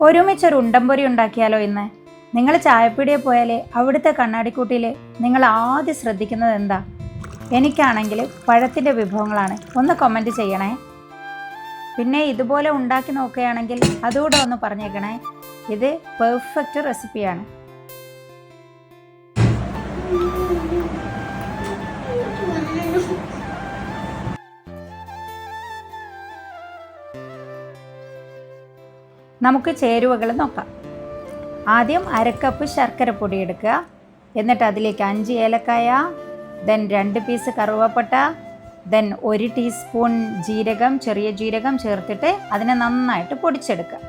ഒരുമിച്ചൊരു ഉണ്ടംപൊരി ഉണ്ടാക്കിയാലോ ഇന്ന്? നിങ്ങൾ ചായപ്പീടിയെ പോയാൽ അവിടുത്തെ കണ്ണാടിക്കൂട്ടിയിൽ നിങ്ങൾ ആദ്യം ശ്രദ്ധിക്കുന്നത് എന്താ? എനിക്കാണെങ്കിൽ പഴത്തിന്റെ വിഭവങ്ങളാണ്. ഒന്ന് കമന്റ് ചെയ്യണേ. പിന്നെ ഇതുപോലെ ഉണ്ടാക്കി നോക്കുകയാണെങ്കിൽ അതുകൂടെ ഒന്ന് പറഞ്ഞേക്കണേ. ഇത് പെർഫെക്റ്റ് റെസിപ്പിയാണ് നമുക്ക് ചേരുവകൾ നോക്കാം. ആദ്യം അരക്കപ്പ് ശർക്കര പൊടി എടുക്കുക. എന്നിട്ട് അതിലേക്ക് അഞ്ച് ഏലക്കായ ദെൻ രണ്ട് പീസ് കറുവപ്പട്ട ദെൻ ഒരു ടീസ്പൂൺ ജീരകം ചെറിയ ജീരകം ചേർത്തിട്ട് അതിനെ നന്നായിട്ട് പൊടിച്ചെടുക്കുക.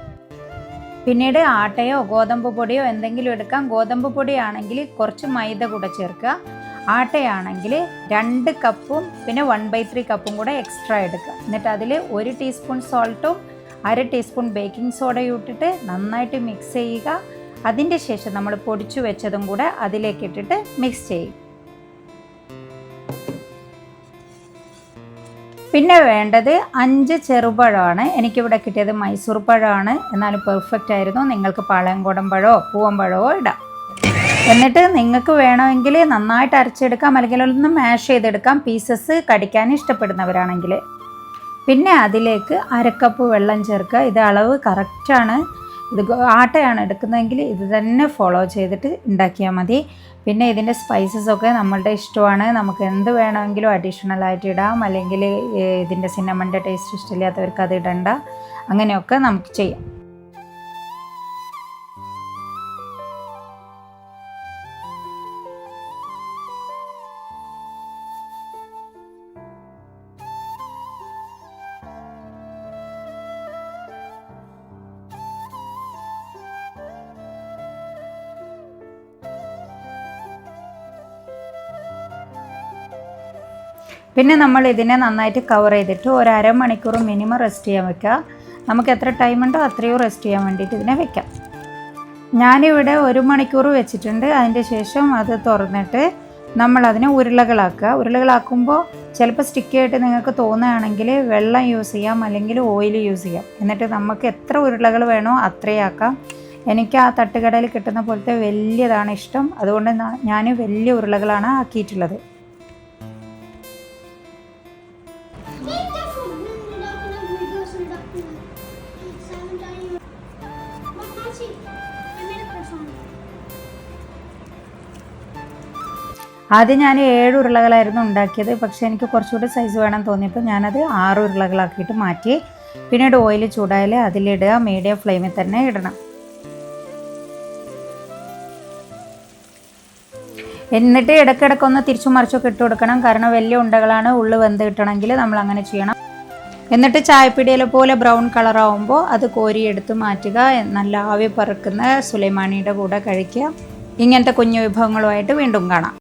പിന്നീട് ആട്ടയോ ഗോതമ്പ് പൊടിയോ എന്തെങ്കിലും എടുക്കാം. ഗോതമ്പ് പൊടിയാണെങ്കിൽ കുറച്ച് മൈദ കൂടെ ചേർക്കുക. ആട്ടയാണെങ്കിൽ രണ്ട് കപ്പും പിന്നെ വൺ ബൈ ത്രീ കപ്പും കൂടെ എക്സ്ട്രാ എടുക്കുക. എന്നിട്ട് അതിൽ ഒരു ടീസ്പൂൺ സോൾട്ടും അര ടീസ്പൂൺ ബേക്കിംഗ് സോഡ ഇട്ടിട്ട് നന്നായിട്ട് മിക്സ് ചെയ്യുക. അതിന്റെ ശേഷം നമ്മൾ പൊടിച്ചു വെച്ചതും കൂടെ അതിലേക്ക് ഇട്ടിട്ട് മിക്സ് ചെയ്യും. പിന്നെ വേണ്ടത് അഞ്ച് ചെറുപഴമാണ്. എനിക്കിവിടെ കിട്ടിയത് മൈസൂർ പഴമാണ്. എന്നാലും പെർഫെക്റ്റ് ആയിരുന്നു. നിങ്ങൾക്ക് പാളയംകോടൻ പഴമോ പൂവമ്പഴമോ ഇടാം. എന്നിട്ട് നിങ്ങൾക്ക് വേണമെങ്കിൽ നന്നായിട്ട് അരച്ചെടുക്കാം. അല്ലെങ്കിൽ ഒന്ന് മാഷ് ചെയ്തെടുക്കാം. പീസസ് കടിക്കാൻ ഇഷ്ടപ്പെടുന്നവരാണെങ്കിൽ. പിന്നെ അതിലേക്ക് അരക്കപ്പ് വെള്ളം ചേർക്കുക. ഇത് അളവ് കറക്റ്റാണ് ഇത് ആട്ടയാണ് എടുക്കുന്നതെങ്കിൽ ഇത് തന്നെ ഫോളോ ചെയ്തിട്ട് ഉണ്ടാക്കിയാൽ മതി. പിന്നെ ഇതിന്റെ സ്പൈസസ് ഒക്കെ നമ്മളുടെ ഇഷ്ടമാണ്. നമുക്ക് എന്ത് വേണമെങ്കിലും അഡീഷണൽ ആയിട്ട് ഇടാം. അല്ലെങ്കിൽ ഇതിന്റെ സിനമന്റെ ടേസ്റ്റ് ഇഷ്ടമില്ലാത്തവർക്ക് അത് ഇടണ്ട. അങ്ങനെയൊക്കെ നമുക്ക് ചെയ്യാം. പിന്നെ നമ്മൾ ഇതിനെ നന്നായിട്ട് കവർ ചെയ്തിട്ട് ഒരു അരമണിക്കൂർ മിനിമം റെസ്റ്റ് ചെയ്യാൻ വെക്കുക. നമുക്ക് എത്ര ടൈം ഉണ്ടോ അത്രയും റെസ്റ്റ് ചെയ്യാൻ വേണ്ടിയിട്ട് ഇതിനെ വെക്കാം. ഞാനിവിടെ ഒരു മണിക്കൂർ വെച്ചിട്ടുണ്ട്. അതിന്റെ ശേഷം അത് തുറന്നിട്ട് നമ്മൾ അതിനെ ഉരുളകളാക്കുക. ഉരുളകളാക്കുമ്പോൾ ചിലപ്പോൾ സ്റ്റിക്കി ആയിട്ട് നിങ്ങൾക്ക് തോന്നുകയാണെങ്കിൽ വെള്ളം യൂസ് ചെയ്യാം അല്ലെങ്കിൽ ഓയിൽ യൂസ് ചെയ്യാം. എന്നിട്ട് നമുക്ക് എത്ര ഉരുളകൾ വേണോ അത്രയാക്കാം എനിക്ക് ആ തട്ടുകടയിൽ കിട്ടുന്ന പോലത്തെ വലിയതാണ് ഇഷ്ടം. അതുകൊണ്ട് ഞാൻ വലിയ ഉരുളകളാണ് ആക്കിയിട്ടുള്ളത്. ആദ്യം ഞാൻ ഏഴ് ഉരുളകളായിരുന്നു ഉണ്ടാക്കിയത്. പക്ഷേ എനിക്ക് കുറച്ചുകൂടി സൈസ് വേണം തോന്നിയപ്പോൾ ഞാനത് ആറ് ഉരുളകളാക്കിയിട്ട് മാറ്റി. പിന്നീട് ഓയിൽ ചൂടായാൽ അതിലിടുക മീഡിയം ഫ്ലെയിമിൽ തന്നെ ഇടണം. എന്നിട്ട് ഇടയ്ക്കിടയ്ക്ക് ഒന്ന് തിരിച്ചു മറിച്ചൊക്കെ ഇട്ട് കൊടുക്കണം. കാരണം വലിയ ഉണ്ടകളാണ് ഉള്ളു വെന്ത് കിട്ടണമെങ്കിൽ നമ്മൾ അങ്ങനെ ചെയ്യണം. എന്നിട്ട് ചായപ്പിടിയിലെ പോലെ ബ്രൗൺ കളറാവുമ്പോൾ അത് കോരിയെടുത്ത് മാറ്റുക. നല്ല ആവി പറക്കുന്ന സുലൈമാനിയുടെ കൂടെ കഴിക്കുക. ഇങ്ങനത്തെ കുഞ്ഞു വിഭവങ്ങളുമായിട്ട് വീണ്ടും കാണാം.